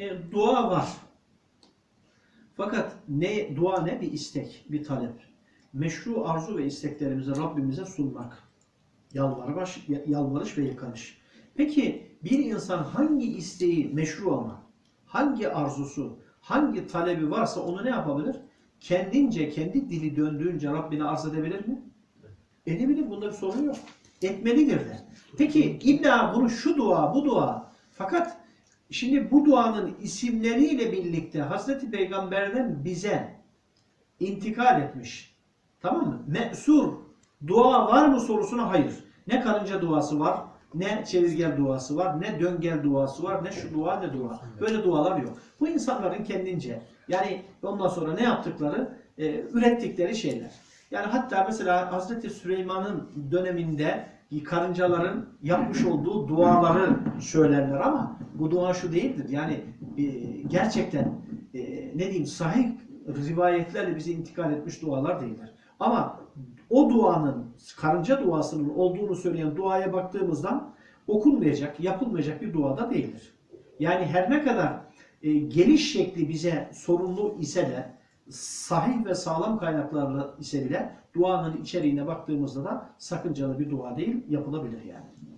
e, dua var. Fakat ne dua ne bir istek, bir talep. Meşru arzu ve isteklerimizi Rabbimize sunmak. Yalvarış, yalvarış ve yıkanış. Peki bir insan hangi isteği meşru ama, hangi arzusu, hangi talebi varsa onu ne yapabilir? Kendince, kendi dili döndüğünce Rabbine arz edebilir mi? Edebilir. Bunda bir sorun yok. Etmelidir de. Peki illa bunu şu dua, bu dua. Fakat şimdi bu duanın isimleriyle birlikte Hazreti Peygamber'den bize intikal etmiş. Tamam mı? Me'sur. Dua var mı sorusuna hayır. Ne karınca duası var, ne çevizgel duası var, ne döngel duası var, ne şu dua ne dua. Böyle dualar yok. Bu insanların kendince yani ondan sonra ne yaptıkları, e, ürettikleri şeyler. Yani hatta mesela Hazreti Süleyman'ın döneminde karıncaların yapmış olduğu duaları söylerler ama bu dua şu değildir. Yani e, gerçekten e, ne diyeyim sahih rivayetlerle bize intikal etmiş dualar değiller. Ama o duanın karınca duasının olduğunu söyleyen duaya baktığımızdan okunmayacak, yapılmayacak bir duada değildir. Yani her ne kadar e, geliş şekli bize sorunlu ise de sahih ve sağlam kaynaklarla ise bile duanın içeriğine baktığımızda da sakıncalı bir dua değil yapılabilir yani.